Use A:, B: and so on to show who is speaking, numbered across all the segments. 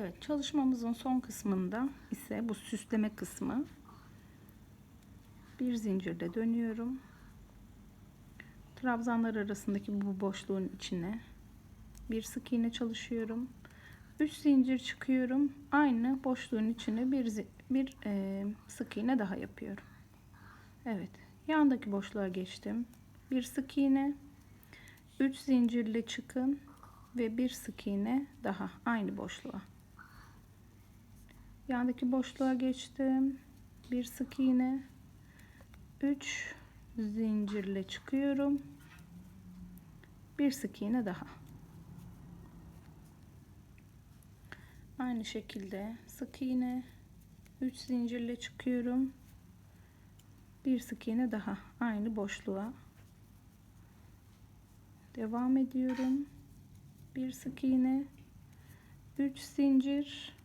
A: Evet çalışmamızın son kısmında ise bu süsleme kısmı. Bir zincirle dönüyorum. Trabzanlar arasındaki bu boşluğun içine bir sık iğne çalışıyorum. 3 zincir çıkıyorum. Aynı boşluğun içine bir bir e, sık iğne daha yapıyorum. Evet. Yandaki boşluğa geçtim. Bir sık iğne. 3 zincirle çıkın ve bir sık iğne daha aynı boşluğa. Yandaki boşluğa geçtim. Bir sık iğne. 3 zincirle çıkıyorum. Bir sık iğne daha. Aynı şekilde sık iğne 3 zincirle çıkıyorum. Bir sık iğne daha aynı boşluğa. Devam ediyorum. Bir sık iğne 3 zincir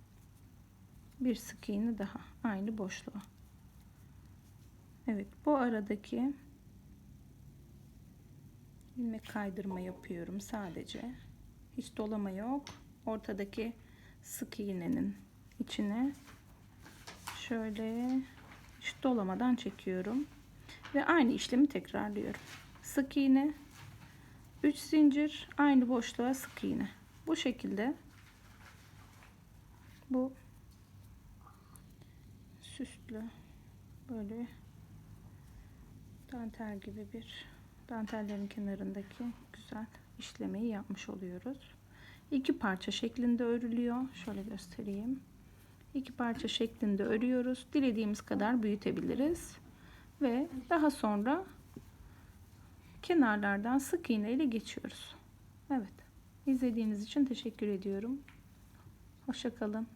A: bir sık iğne daha aynı boşluğa. Evet bu aradaki ilmek kaydırma yapıyorum sadece. Hiç dolama yok. Ortadaki sık iğnenin içine şöyle hiç dolamadan çekiyorum ve aynı işlemi tekrarlıyorum. Sık iğne 3 zincir aynı boşluğa sık iğne. Bu şekilde bu süslü böyle dantel gibi bir dantellerin kenarındaki güzel işlemeyi yapmış oluyoruz. İki parça şeklinde örülüyor. Şöyle göstereyim. İki parça şeklinde örüyoruz. Dilediğimiz kadar büyütebiliriz. Ve daha sonra kenarlardan sık iğne ile geçiyoruz. Evet. İzlediğiniz için teşekkür ediyorum. Hoşçakalın.